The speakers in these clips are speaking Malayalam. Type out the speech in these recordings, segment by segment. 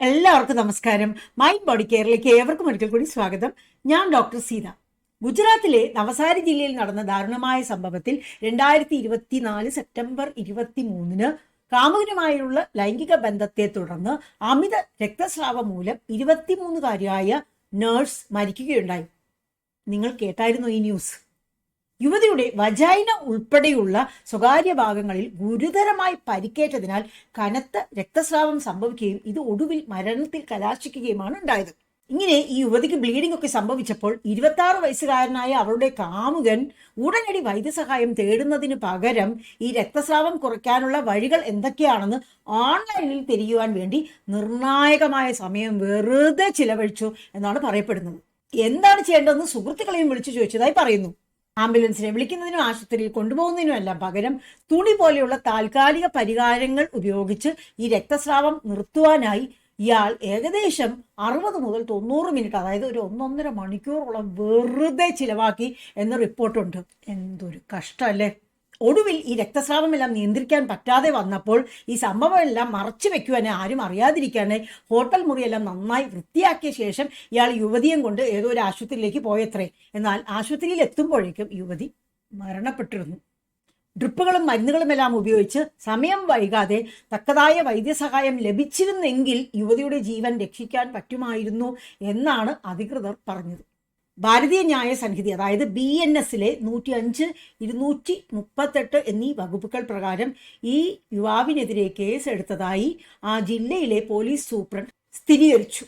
എല്ലാവർക്കും നമസ്കാരം. മൈൻഡ് ബോഡി കെയറിലേക്ക് ഏവർക്കും ഒരിക്കൽ കൂടി സ്വാഗതം. ഞാൻ ഡോക്ടർ സീത. ഗുജറാത്തിലെ നവസാരി ജില്ലയിൽ നടന്ന ദാരുണമായ സംഭവത്തിൽ രണ്ടായിരത്തി ഇരുപത്തിനാല് സെപ്റ്റംബർ ഇരുപത്തി മൂന്നിന് കാമുകനുമായുള്ള ലൈംഗിക ബന്ധത്തെ തുടർന്ന് അമിത രക്തസ്രാവം മൂലം ഇരുപത്തിമൂന്നുകാരിയായ നേഴ്സ് മരിക്കുകയുണ്ടായി. നിങ്ങൾ കേട്ടായിരുന്നു ഈ ന്യൂസ് യുവതിയുടെ വജൈന ഉൾപ്പെടെയുള്ള സ്വകാര്യ ഭാഗങ്ങളിൽ ഗുരുതരമായി പരിക്കേറ്റതിനാൽ കനത്ത രക്തസ്രാവം സംഭവിക്കുകയും ഇത് ഒടുവിൽ മരണത്തിൽ കലാശിക്കുകയുമാണ് ഉണ്ടായത്. ഇങ്ങനെ ഈ യുവതിക്ക് ബ്ലീഡിംഗ് ഒക്കെ സംഭവിച്ചപ്പോൾ ഇരുപത്തി ആറ് വയസ്സുകാരനായ അവളുടെ കാമുകൻ ഉടനടി വൈദ്യസഹായം തേടുന്നതിന് പകരം ഈ രക്തസ്രാവം കുറയ്ക്കാനുള്ള വഴികൾ എന്തൊക്കെയാണെന്ന് ഓൺലൈനിൽ തിരിയുവാൻ വേണ്ടി നിർണായകമായ സമയം വെറുതെ ചിലവഴിച്ചു എന്നാണ് പറയപ്പെടുന്നത്. എന്താണ് ചെയ്യേണ്ടതെന്ന് സുഹൃത്തുക്കളെയും വിളിച്ചു ചോദിച്ചതായി പറയുന്നു. ആംബുലൻസിനെ വിളിക്കുന്നതിനും ആശുപത്രിയിൽ കൊണ്ടുപോകുന്നതിനും കൊണ്ടുപോകുന്നതിനുമെല്ലാം പകരം തുണി പോലെയുള്ള താൽക്കാലിക പരിഹാരങ്ങൾ ഉപയോഗിച്ച് ഈ രക്തസ്രാവം നിർത്തുവാനായി ഇയാൾ ഏകദേശം അറുപത് മുതൽ തൊണ്ണൂറ് മിനിറ്റ് അതായത് ഒരു ഒന്നൊന്നര മണിക്കൂറോളം വെറുതെ ചിലവാക്കി എന്ന റിപ്പോർട്ടുണ്ട്. എന്തൊരു കഷ്ടമല്ലേ ഒടുവിൽ ഈ രക്തസ്രാവമെല്ലാം നിയന്ത്രിക്കാൻ പറ്റാതെ വന്നപ്പോൾ ഈ സംഭവമെല്ലാം മറച്ചു വെക്കുവാനെ ആരും അറിയാതിരിക്കാനെ ഹോട്ടൽ മുറിയെല്ലാം നന്നായി വൃത്തിയാക്കിയ ശേഷം ഇയാൾ യുവതിയും കൊണ്ട് ഏതോ ഒരു ആശുപത്രിയിലേക്ക് പോയത്രേ. എന്നാൽ ആശുപത്രിയിൽ എത്തുമ്പോഴേക്കും യുവതി മരണപ്പെട്ടിരുന്നു. ഡ്രിപ്പുകളും മരുന്നുകളും എല്ലാം ഉപയോഗിച്ച് സമയം വൈകാതെ തക്കതായ വൈദ്യസഹായം ലഭിച്ചിരുന്നെങ്കിൽ യുവതിയുടെ ജീവൻ രക്ഷിക്കാൻ പറ്റുമായിരുന്നു എന്നാണ് അധികൃതർ പറഞ്ഞത്. ഭാരതീയ ന്യായ സംഹിത അതായത് ബി എൻ എസിലെ നൂറ്റി അഞ്ച് ഇരുന്നൂറ്റി മുപ്പത്തെട്ട് എന്നീ വകുപ്പുകൾ പ്രകാരം ഈ യുവാവിനെതിരെ കേസ് എടുത്തതായി ആ ജില്ലയിലെ പോലീസ് സൂപ്രണ്ട് സ്ഥിരീകരിച്ചു.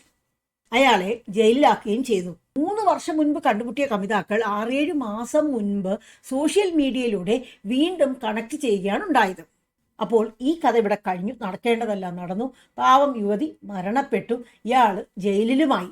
അയാളെ ജയിലിലാക്കുകയും ചെയ്തു. മൂന്ന് വർഷം മുൻപ് കണ്ടുമുട്ടിയ കമിതാക്കൾ ആറേഴ് മാസം മുൻപ് സോഷ്യൽ മീഡിയയിലൂടെ വീണ്ടും കണക്ട് ചെയ്യുകയാണ് ഉണ്ടായത്. അപ്പോൾ ഈ കഥ ഇവിടെ കഴിഞ്ഞു. നടക്കേണ്ടതല്ല നടന്നു. പാവം യുവതി മരണപ്പെട്ടു. ഇയാൾ ജയിലിലുമായി.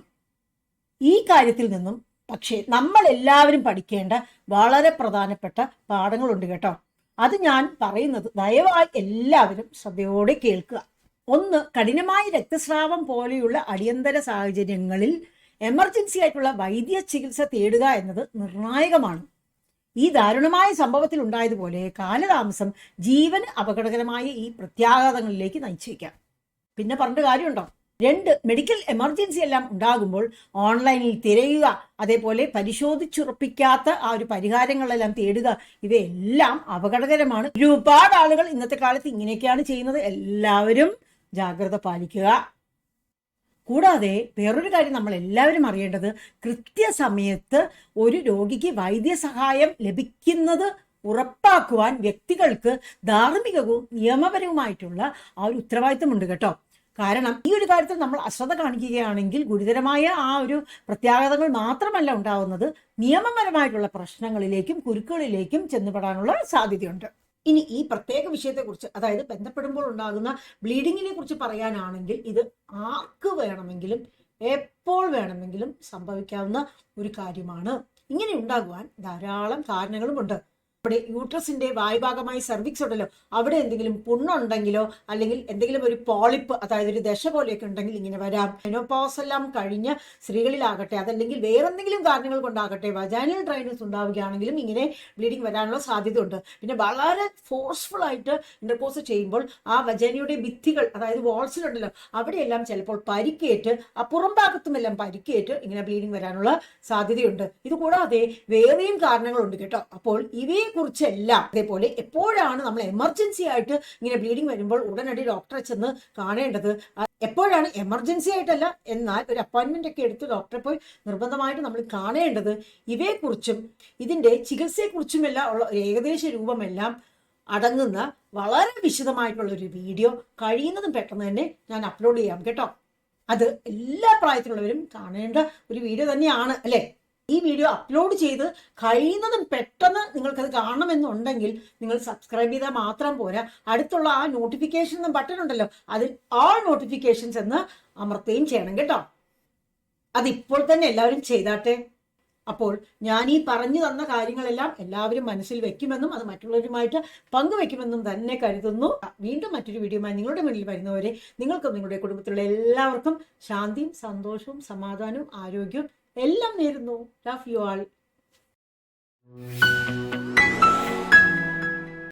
ഈ കാര്യത്തിൽ നിന്നും പക്ഷേ നമ്മൾ എല്ലാവരും പഠിക്കേണ്ട വളരെ പ്രധാനപ്പെട്ട പാഠങ്ങളുണ്ട് കേട്ടോ. അത് ഞാൻ പറയുന്നത് ദയവായി എല്ലാവരും ശ്രദ്ധയോടെ കേൾക്കുക. ഒന്ന് കഠിനമായ രക്തസ്രാവം പോലെയുള്ള അടിയന്തര സാഹചര്യങ്ങളിൽ എമർജൻസി ആയിട്ടുള്ള വൈദ്യ ചികിത്സ തേടുക എന്നത് നിർണായകമാണ്. ഈ ദാരുണമായ സംഭവത്തിൽ ഉണ്ടായതുപോലെ കാലതാമസം ജീവന് അപകടകരമായ ഈ പ്രത്യാഘാതങ്ങളിലേക്ക് നയിച്ചേക്കാം. പിന്നെ പറഞ്ഞ കാര്യമുണ്ടോ? രണ്ട് മെഡിക്കൽ എമർജൻസി എല്ലാം ഉണ്ടാകുമ്പോൾ ഓൺലൈനിൽ തിരയുക അതേപോലെ പരിശോധിച്ചുറപ്പിക്കാത്ത ആ ഒരു പരിഹാരങ്ങളെല്ലാം തേടുക ഇവയെല്ലാം അപകടകരമാണ്. ഒരുപാട് ആളുകൾ ഇന്നത്തെ കാലത്ത് ഇങ്ങനെയൊക്കെയാണ് ചെയ്യുന്നത്. എല്ലാവരും ജാഗ്രത പാലിക്കുക. കൂടാതെ വേറൊരു കാര്യം നമ്മൾ എല്ലാവരും അറിയേണ്ടത് കൃത്യസമയത്ത് ഒരു രോഗിക്ക് വൈദ്യസഹായം ലഭിക്കുന്നത് ഉറപ്പാക്കുവാൻ വ്യക്തികൾക്ക് ധാർമ്മികവും നിയമപരവുമായിട്ടുള്ള ആ ഒരു ഉത്തരവാദിത്തമുണ്ട് കേട്ടോ. കാരണം ഈ ഒരു കാര്യത്തിൽ നമ്മൾ അശ്രദ്ധ കാണിക്കുകയാണെങ്കിൽ ഗുരുതരമായ ആ ഒരു പ്രത്യാഘാതങ്ങൾ മാത്രമല്ല ഉണ്ടാവുന്നത്. നിയമപരമായിട്ടുള്ള പ്രശ്നങ്ങളിലേക്കും കുരുക്കുകളിലേക്കും ചെന്നുപെടാനുള്ള സാധ്യതയുണ്ട്. ഇനി ഈ പ്രത്യേക വിഷയത്തെക്കുറിച്ച് അതായത് ബന്ധപ്പെടുമ്പോൾ ഉണ്ടാകുന്ന ബ്ലീഡിങ്ങിനെ കുറിച്ച് പറയാനാണെങ്കിൽ ഇത് ആർക്ക് വേണമെങ്കിലും എപ്പോൾ വേണമെങ്കിലും സംഭവിക്കാവുന്ന ഒരു കാര്യമാണ്. ഇങ്ങനെ ഉണ്ടാകുവാൻ ധാരാളം കാരണങ്ങളുമുണ്ട്. ഇവിടെ യൂട്രസിന്റെ വായുഭാഗമായി സർവിക്സ് ഉണ്ടല്ലോ അവിടെ എന്തെങ്കിലും പുണ്ണുണ്ടെങ്കിലോ അല്ലെങ്കിൽ എന്തെങ്കിലും ഒരു പോളിപ്പ് അതായത് ഒരു ദശ പോലെയൊക്കെ ഉണ്ടെങ്കിൽ ഇങ്ങനെ വരാം. മെനോപോസ് എല്ലാം കഴിഞ്ഞ സ്ത്രീകളിലാകട്ടെ അതല്ലെങ്കിൽ വേറെന്തെങ്കിലും കാരണങ്ങൾ കൊണ്ടാകട്ടെ വജാനൽ ഡ്രൈനസ് ഉണ്ടാവുകയാണെങ്കിലും ഇങ്ങനെ ബ്ലീഡിങ് വരാനുള്ള സാധ്യത ഉണ്ട് പിന്നെ വളരെ ഫോഴ്സ്ഫുൾ ആയിട്ട് ഇന്റർപോസ് ചെയ്യുമ്പോൾ ആ വജാനിയുടെ ഭിത്തികൾ അതായത് വാൾസിലുണ്ടല്ലോ അവിടെയെല്ലാം ചിലപ്പോൾ പരിക്കേറ്റ് ആ പുറം ഭാഗത്തുമെല്ലാം പരിക്കേറ്റ് ഇങ്ങനെ ബ്ലീഡിങ് വരാനുള്ള സാധ്യതയുണ്ട്. ഇതുകൂടാതെ വേറെയും കാരണങ്ങളുണ്ട് കേട്ടോ. അപ്പോൾ ഇവയെ കുറിച്ചെല്ലാം അതേപോലെ എപ്പോഴാണ് നമ്മൾ എമർജൻസി ആയിട്ട് ഇങ്ങനെ ബ്ലീഡിങ് വരുമ്പോൾ ഉടനടി ഡോക്ടറെ ചെന്ന് കാണേണ്ടത്? എപ്പോഴാണ് എമർജൻസി ആയിട്ടല്ല എന്നാൽ ഒരു അപ്പോയിന്റ്മെന്റ് ഒക്കെ എടുത്ത് ഡോക്ടറെ പോയി നിർബന്ധമായിട്ട് നമ്മൾ കാണേണ്ടത്? ഇവയെക്കുറിച്ചും ഇതിന്റെ ചികിത്സയെക്കുറിച്ചുമെല്ലാം ഉള്ള ഏകദേശ രൂപമെല്ലാം അടങ്ങുന്ന വളരെ വിശദമായിട്ടുള്ള ഒരു വീഡിയോ കഴിയുന്നതും പെട്ടെന്ന് തന്നെ ഞാൻ അപ്ലോഡ് ചെയ്യാം കേട്ടോ. അത് എല്ലാ പ്രായത്തിലുള്ളവരും കാണേണ്ട ഒരു വീഡിയോ തന്നെയാണ് അല്ലേ? ഈ വീഡിയോ അപ്ലോഡ് ചെയ്ത് കഴിയുന്നതും പെട്ടെന്ന് നിങ്ങൾക്കത് കാണണമെന്നുണ്ടെങ്കിൽ നിങ്ങൾ സബ്സ്ക്രൈബ് ചെയ്താൽ മാത്രം പോരാ. അടുത്തുള്ള ആ നോട്ടിഫിക്കേഷൻ ബട്ടൺ ഉണ്ടല്ലോ അതിൽ ആൾ നോട്ടിഫിക്കേഷൻസ് എന്ന് അമർത്തുകയും ചെയ്യണം കേട്ടോ. അതിപ്പോൾ തന്നെ എല്ലാവരും ചെയ്താട്ടെ. അപ്പോൾ ഞാൻ ഈ പറഞ്ഞു തന്ന കാര്യങ്ങളെല്ലാം എല്ലാവരും മനസ്സിൽ വെക്കുമെന്നും അത് മറ്റുള്ളവരുമായിട്ട് പങ്കുവെക്കുമെന്നും തന്നെ കരുതുന്നു. വീണ്ടും മറ്റൊരു വീഡിയോയുമായി നിങ്ങളുടെ മുന്നിൽ വരുന്നവരെ നിങ്ങൾക്കും നിങ്ങളുടെ കുടുംബത്തിലുള്ള എല്ലാവർക്കും ശാന്തിയും സന്തോഷവും സമാധാനവും ആരോഗ്യവും എല്ലാം നേരുന്നു. Love you all